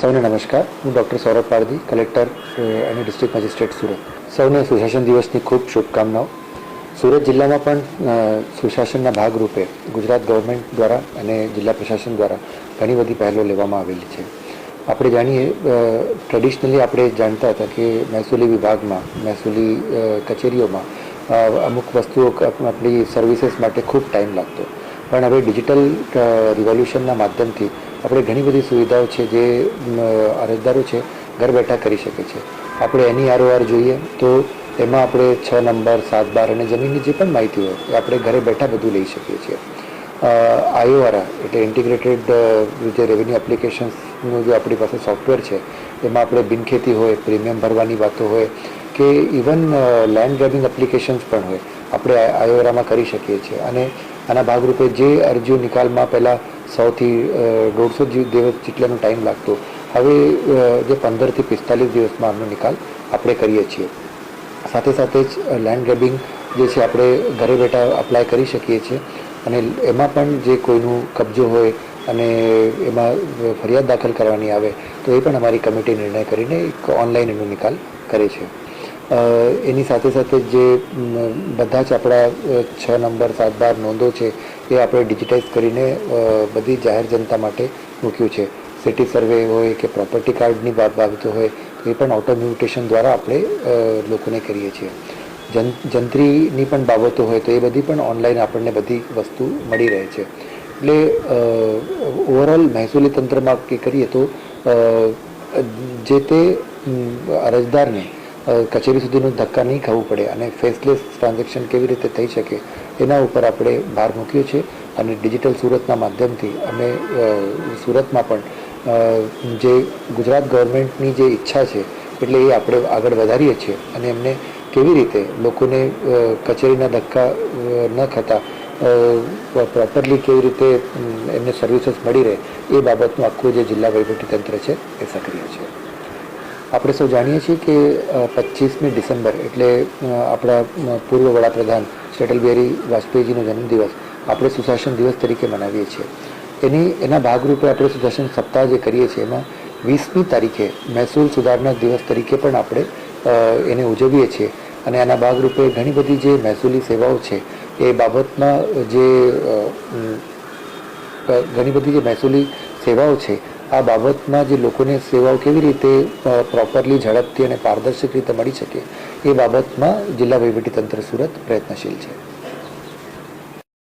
સૌને નમસ્કાર. હું ડૉક્ટર સૌરભ પારધી, કલેક્ટર અને ડિસ્ટ્રિક્ટ મેજિસ્ટ્રેટ સુરત. સૌને સુશાસન દિવસની ખૂબ શુભકામનાઓ. સુરત જિલ્લામાં પણ સુશાસનના ભાગરૂપે ગુજરાત ગવર્મેન્ટ દ્વારા અને જિલ્લા પ્રશાસન દ્વારા ઘણી બધી પહેલો લેવામાં આવેલી છે. આપણે જાણીએ ટ્રેડિશનલી આપણે જાણતા હતા કે મહેસૂલી વિભાગમાં, મહેસૂલી કચેરીઓમાં અમુક વસ્તુઓ આપણી સર્વિસીસ માટે ખૂબ ટાઈમ લાગતો. પણ હવે ડિજિટલ રિવોલ્યુશનના માધ્યમથી આપણે ઘણી બધી સુવિધાઓ છે જે અરજદારો છે, ઘર બેઠા કરી શકે છે. આપણે એની આરઓઆર જોઈએ તો એમાં આપણે છ નંબર, સાત બાર અને જમીનની જે પણ માહિતી હોય, એ આપણે ઘરે બેઠા બધું લઈ શકીએ છીએ. આઈઓઆરા એટલે ઇન્ટિગ્રેટેડ જે રેવન્યુ એપ્લિકેશન્સનું જે આપણી પાસે સોફ્ટવેર છે, એમાં આપણે બિનખેતી હોય પ્રીમિયમ ભરવાની વાતો હોય કે ઇવન લેન્ડ ગ્રેબિંગ એપ્લિકેશન્સ પણ હોય, આપણે આઈઓરામાં કરી શકીએ છીએ. અને આના ભાગરૂપે જે અરજીઓ નિકાલમાં પહેલાં સૌથી દોઢસો દિવસ જેટલાનો ટાઈમ લાગતો. હવે જે પંદરથી પિસ્તાલીસ દિવસમાં આમનો નિકાલ આપણે કરીએ છીએ. સાથે સાથે જ લેન્ડ ગ્રેબિંગ જે છે આપણે ઘરે બેઠા અપ્લાય કરી શકીએ છીએ. અને એમાં પણ જે કોઈનું કબજો હોય અને એમાં ફરિયાદ દાખલ કરવાની આવે, તો એ પણ અમારી કમિટી નિર્ણય કરીને એક ઓનલાઈન એનો નિકાલ કરે છે. એની સાથે સાથે જે બધા જ આપણા છ નંબર, સાત બાર નોંધો છે, એ આપણે ડિજિટાઇઝ કરીને બધી જાહેર જનતા માટે મૂક્યું છે. સિટી સર્વે હોય કે પ્રોપર્ટી કાર્ડની બાબ- બાબતો હોય, એ પણ ઓટો મ્યુટેશન દ્વારા આપણે લોકોને કરીએ છીએ. જન, જંત્રીની પણ બાબતો હોય તો એ બધી પણ ઓનલાઈન આપણને બધી વસ્તુ મળી રહે છે. એટલે ઓવરઓલ મહેસૂલી તંત્રમાં કે કરીએ તો જે તે અરજદારને કચેરી સુધીનું ધક્કા નહીં ખાવું પડે અને ફેસલેસ ટ્રાન્ઝેક્શન કેવી રીતે થઈ શકે એના ઉપર આપણે ભાર મૂક્યો છે અને ડિજિટલ સુરતના માધ્યમથી અમે સુરતમાં પણ જે ગુજરાત ગવર્મેન્ટની જે ઈચ્છા છે એટલે એ આપણે આગળ વધારીએ છીએ અને એમને કેવી રીતે લોકોને કચેરીના ધક્કા ન ખાતા પ્રોપરલી કેવી રીતે એમને સર્વિસીસ મળી રહે એ બાબતનું આખું જે જિલ્લા વહીવટીતંત્ર છે એ સક્રિય છે. આપણે સૌ જાણીએ છીએ કે પચીસમી ડિસેમ્બર એટલે આપણા પૂર્વ વડાપ્રધાન અટલ બિહારી વાજપેયીજીનો જન્મદિવસ આપણે સુશાસન દિવસ તરીકે મનાવીએ છીએ. એની, એના ભાગરૂપે આપણે સુશાસન સપ્તાહ જે કરીએ છીએ એમાં વીસમી તારીખે મહેસૂલ સુધારણા દિવસ તરીકે પણ આપણે એને ઉજવીએ છીએ. અને આના ભાગરૂપે ઘણી બધી જે મહેસૂલી સેવાઓ છે એ બાબતમાં જે ઘણી બધી જે મહેસૂલી સેવાઓ છે આ બાબતમાં જે લોકોને સેવાઓ કેવી રીતે પ્રોપરલી ઝડપથી અને પારદર્શક રીતે મળી શકે એ બાબતમાં જિલ્લા વહીવટીતંત્ર સુરત પ્રયત્નશીલ છે.